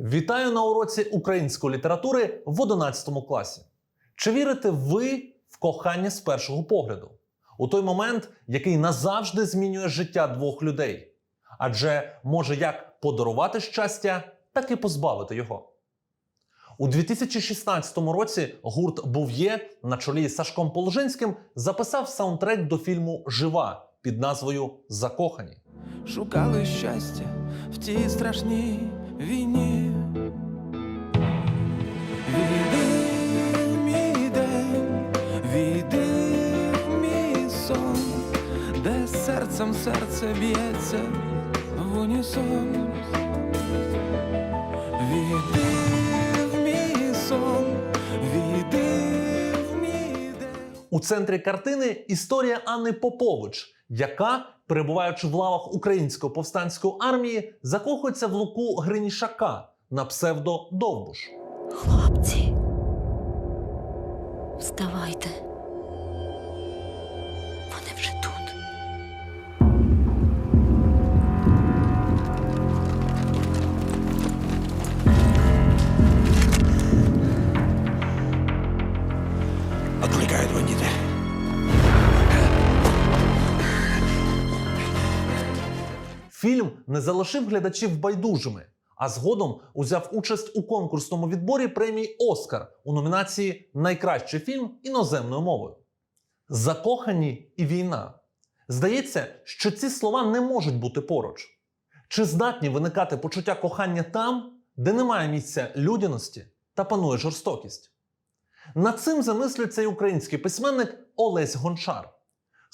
Вітаю на уроці української літератури в 11 класі. Чи вірите ви в кохання з першого погляду? У той момент, який назавжди змінює життя двох людей? Адже може як подарувати щастя, так і позбавити його. У 2016 році гурт Був'є на чолі з Сашком Положинським записав саундтрек до фільму Жива під назвою Закохані. шукали щастя в тій страшній війні. Серце б'ється в унісон. Війди в мій сон, війди в мій день. У центрі картини історія Анни Попович, яка, перебуваючи в лавах української повстанської армії, закохується в Луку Гринішака на псевдо Довбуш. Хлопці, вставайте. Фільм не залишив глядачів байдужими, а згодом узяв участь у конкурсному відборі премії Оскар у номінації Найкращий фільм іноземною мовою. Закохані і війна. Здається, що ці слова не можуть бути поруч. Чи здатні виникати почуття кохання там, де немає місця людяності та панує жорстокість? Над цим замислюється й український письменник Олесь Гончар.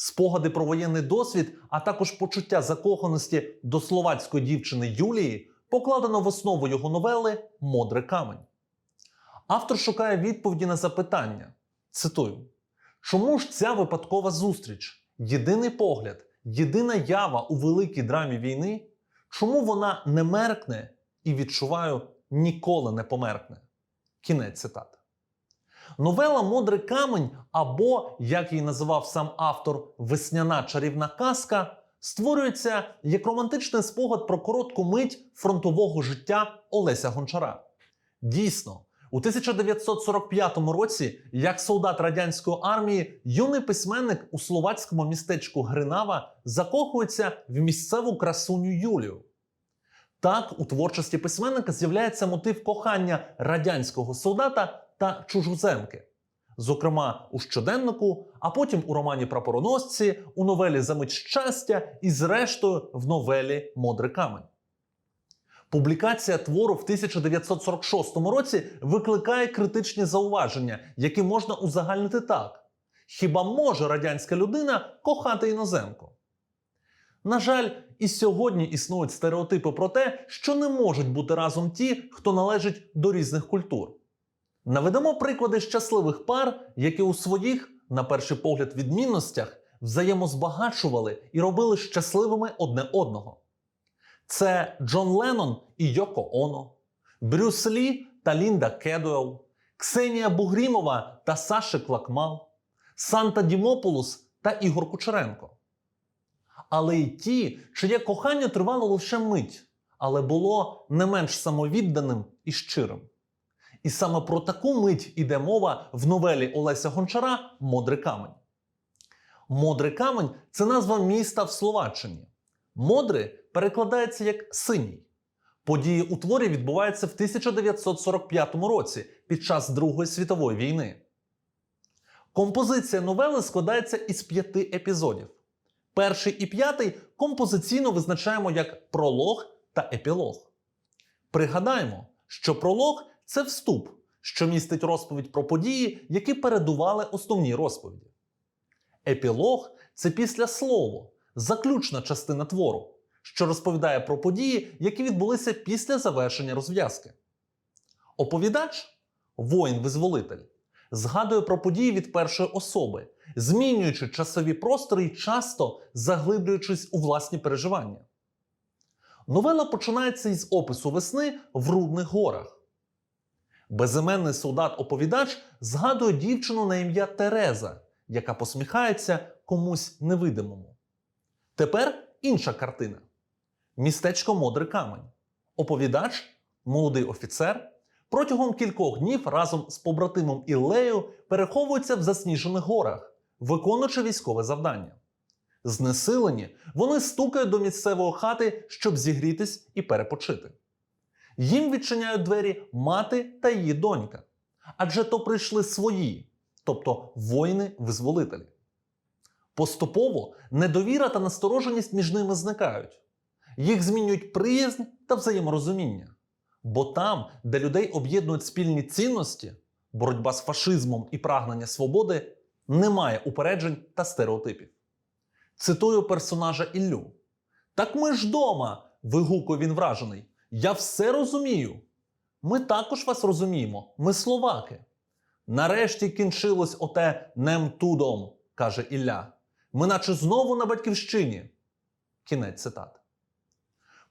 Спогади про воєнний досвід, а також почуття закоханості до словацької дівчини Юлії покладено в основу його новели Модрий камень. Автор шукає відповіді на запитання. Цитую: чому ж ця випадкова зустріч, єдиний погляд, єдина ява у великій драмі війни? Чому вона не меркне і відчуваю ніколи не померкне? Кінець цитати. Новела Модрий камень або, як її називав сам автор, весняна чарівна казка, створюється як романтичний спогад про коротку мить фронтового життя Олеся Гончара. Дійсно, у 1945 році, як солдат радянської армії, юний письменник у словацькому містечку Гринава закохується в місцеву красуню Юлію. Так, у творчості письменника з'являється мотив кохання радянського солдата та чужоземки. Зокрема, у щоденнику, а потім у романі Прапороносці, у новелі Замить щастя і, зрештою, в новелі Модрий камень. Публікація твору в 1946 році викликає критичні зауваження, які можна узагальнити так: хіба може радянська людина кохати іноземку? На жаль, і сьогодні існують стереотипи про те, що не можуть бути разом ті, хто належить до різних культур. Наведемо приклади щасливих пар, які у своїх, на перший погляд, відмінностях взаємозбагачували і робили щасливими одне одного. Це Джон Леннон і Йоко Оно, Брюс Лі та Лінда Кедуел, Ксенія Бугрімова та Саша Клакмал, Санта Дімополус та Ігор Кучеренко. Але й ті, чиє кохання тривало лише мить, але було не менш самовідданим і щирим. І саме про таку мить іде мова в новелі Олеся Гончара Модрий камень. Модрий камень це назва міста в Словаччині. Модри перекладається як синій. Події у творі відбуваються в 1945 році під час Другої світової війни. Композиція новели складається із п'яти епізодів. Перший і п'ятий композиційно визначаємо як пролог та епілог. Пригадаємо, що пролог це вступ, що містить розповідь про події, які передували основній розповіді. Епілог це післяслово, заключна частина твору, що розповідає про події, які відбулися після завершення розв'язки. Оповідач воїн-визволитель згадує про події від першої особи, змінюючи часові простори і часто заглиблюючись у власні переживання. Новела починається із опису весни в Рудних горах. Безіменний солдат-оповідач згадує дівчину на ім'я Тереза, яка посміхається комусь невидимому. Тепер інша картина: містечко Модрий камень. Оповідач молодий офіцер, протягом кількох днів разом з побратимом Іллею переховується в засніжених горах, виконуючи військове завдання. Знесилені, вони стукають до місцевої хати, щоб зігрітись і перепочити. Їм відчиняють двері мати та її донька. Адже то прийшли свої, тобто воїни-визволителі. Поступово недовіра та настороженість між ними зникають. Їх змінюють приязнь та взаєморозуміння. Бо там, де людей об'єднують спільні цінності, боротьба з фашизмом і прагнення свободи, немає упереджень та стереотипів. Цитую персонажа Іллю. Так ми ж дома. вигукує він вражений. Я все розумію. Ми також вас розуміємо, ми словаки. Нарешті кінчилось оте немтудом, каже Ілля. Ми наче знову на батьківщині. Кінець цитати.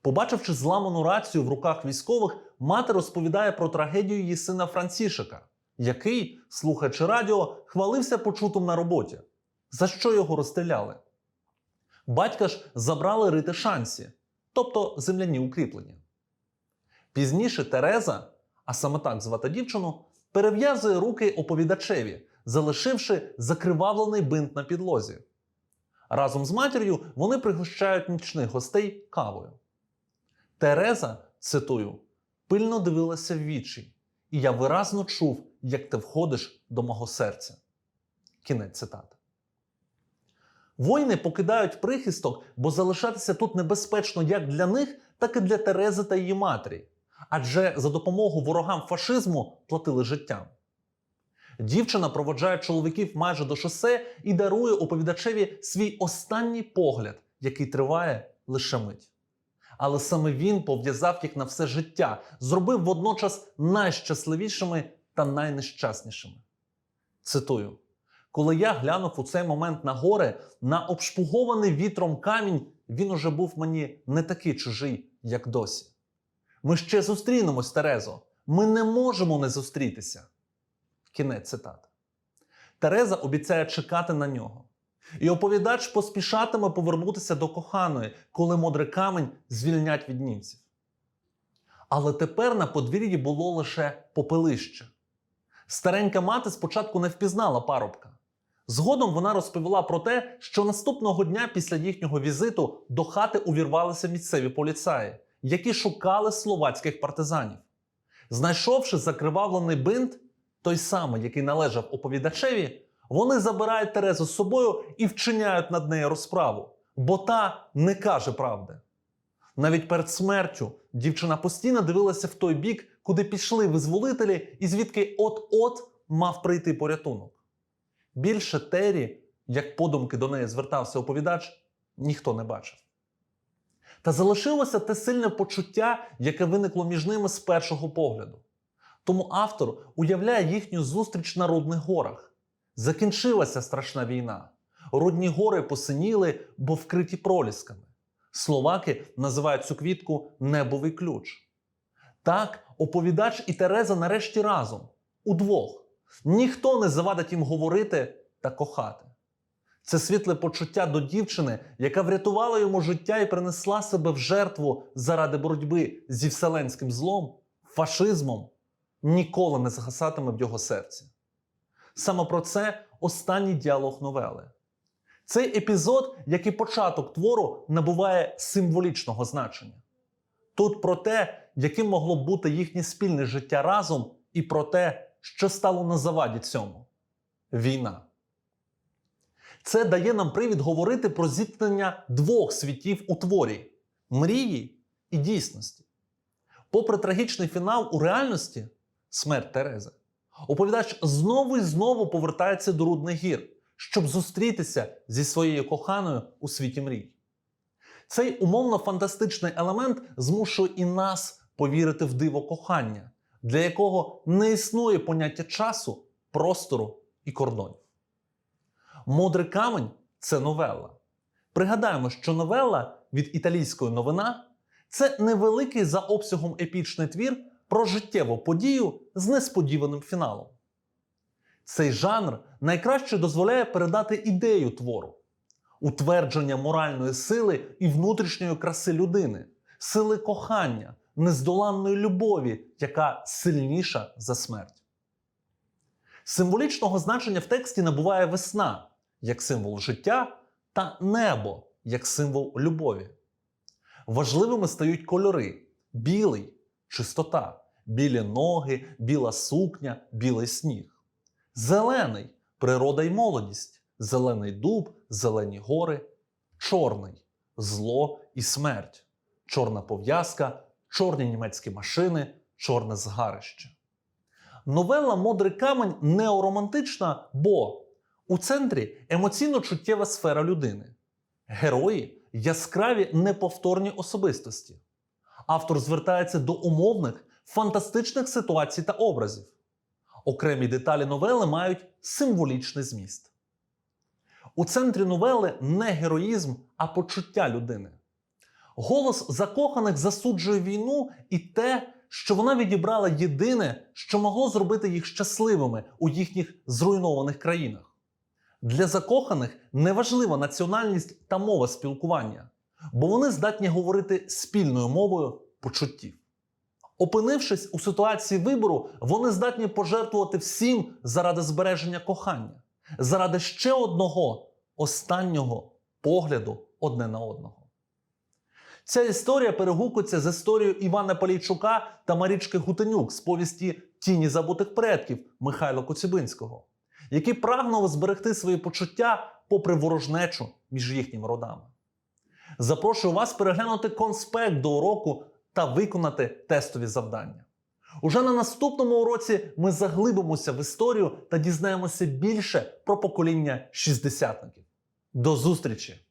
Побачивши зламану рацію в руках військових, мати розповідає про трагедію її сина Францішика, який, слухаючи радіо, хвалився почутим на роботі. За що його розстріляли? Батька ж забрали рити шансі, тобто земляні укріплення. Пізніше Тереза, а саме так звати дівчину, перев'язує руки оповідачеві, залишивши закривавлений бинт на підлозі. Разом з матір'ю вони пригощають нічних гостей кавою. Тереза, цитую, пильно дивилася в вічі, і я виразно чув, як ти входиш до мого серця. Кінець цитати. Воїни покидають прихисток, бо залишатися тут небезпечно як для них, так і для Терези та її матері. Адже за допомогу ворогам фашизму платили життям. Дівчина проводжає чоловіків майже до шосе і дарує оповідачеві свій останній погляд, який триває лише мить. Але саме він пов'язав їх на все життя, зробив водночас найщасливішими та найнещаснішими. Цитую: коли я глянув у цей момент на гори, на обшпугований вітром камінь, він уже був мені не такий чужий, як досі. Ми ще зустрінемось, Терезо. Ми не можемо не зустрітися. Кінець цитати. Тереза обіцяє чекати на нього. І оповідач поспішатиме повернутися до коханої, коли мудрий камень звільнять від німців. Але тепер на подвір'ї було лише попелище. Старенька мати спочатку не впізнала парубка. Згодом вона розповіла про те, що наступного дня після їхнього візиту до хати увірвалися місцеві поліцаї, які шукали словацьких партизанів. Знайшовши закривавлений бинт, той самий, який належав оповідачеві, вони забирають Терезу з собою і вчиняють над нею розправу, бо та не каже правди. Навіть перед смертю дівчина постійно дивилася в той бік, куди пішли визволителі, і звідки от-от мав прийти порятунок. Більше Тері, як подумки до неї звертався оповідач, ніхто не бачив. Та залишилося те сильне почуття, яке виникло між ними з першого погляду. Тому автор уявляє їхню зустріч на Рудних горах. Закінчилася страшна війна. Рудні гори посиніли, бо вкриті пролісками. Словаки називають цю квітку небовий ключ. Так, оповідач і Тереза нарешті разом, удвох. Ніхто не завадить їм говорити та кохати. Це світле почуття до дівчини, яка врятувала йому життя і принесла себе в жертву заради боротьби зі вселенським злом, фашизмом, ніколи не згасатиме в його серці. Саме про це останній діалог новели. Цей епізод, як і початок твору, набуває символічного значення. Тут про те, яким могло бути їхнє спільне життя разом, і про те, що стало на заваді цьому війна. Це дає нам привід говорити про зіткнення двох світів у творі мрії і дійсності. Попри трагічний фінал у реальності смерть Терези, оповідач знову і знову повертається до Рудних гір, щоб зустрітися зі своєю коханою у світі мрій. Цей умовно фантастичний елемент змушує і нас повірити в диво кохання, для якого не існує поняття часу, простору і кордонів. Мудрий камень це новела. Пригадаємо, що новела від італійської новина це невеликий за обсягом епічний твір про життєву подію з несподіваним фіналом. Цей жанр найкраще дозволяє передати ідею твору, утвердження моральної сили і внутрішньої краси людини, сили кохання, нездоланної любові, яка сильніша за смерть. Символічного значення в тексті набуває весна як символ життя та небо як символ любові. Важливими стають кольори: білий чистота, білі ноги, біла сукня, білий сніг. Зелений природа й молодість, зелений дуб, зелені гори, чорний зло і смерть, чорна пов'язка, чорні німецькі машини, чорне згарище. Новела Модрий камень неоромантична, бо у центрі емоційно чуттєва сфера людини. Герої яскраві неповторні особистості. Автор звертається до умовних, фантастичних ситуацій та образів. Окремі деталі новели мають символічний зміст. У центрі новели не героїзм, а почуття людини. Голос закоханих засуджує війну і те, що вона відібрала єдине, що могло зробити їх щасливими у їхніх зруйнованих країнах. Для закоханих неважлива національність та мова спілкування, бо вони здатні говорити спільною мовою почуттів. Опинившись у ситуації вибору, вони здатні пожертвувати всім заради збереження кохання, заради ще одного останнього погляду одне на одного. Ця історія перегукується з історією Івана Полійчука та Марічки Гутенюк з повісті Тіні забутих предків Михайла Коцюбинського, які прагнули зберегти свої почуття попри ворожнечу між їхніми родами. Запрошую вас переглянути конспект до уроку та виконати тестові завдання. Уже на наступному уроці ми заглибимося в історію та дізнаємося більше про покоління шістдесятників. До зустрічі!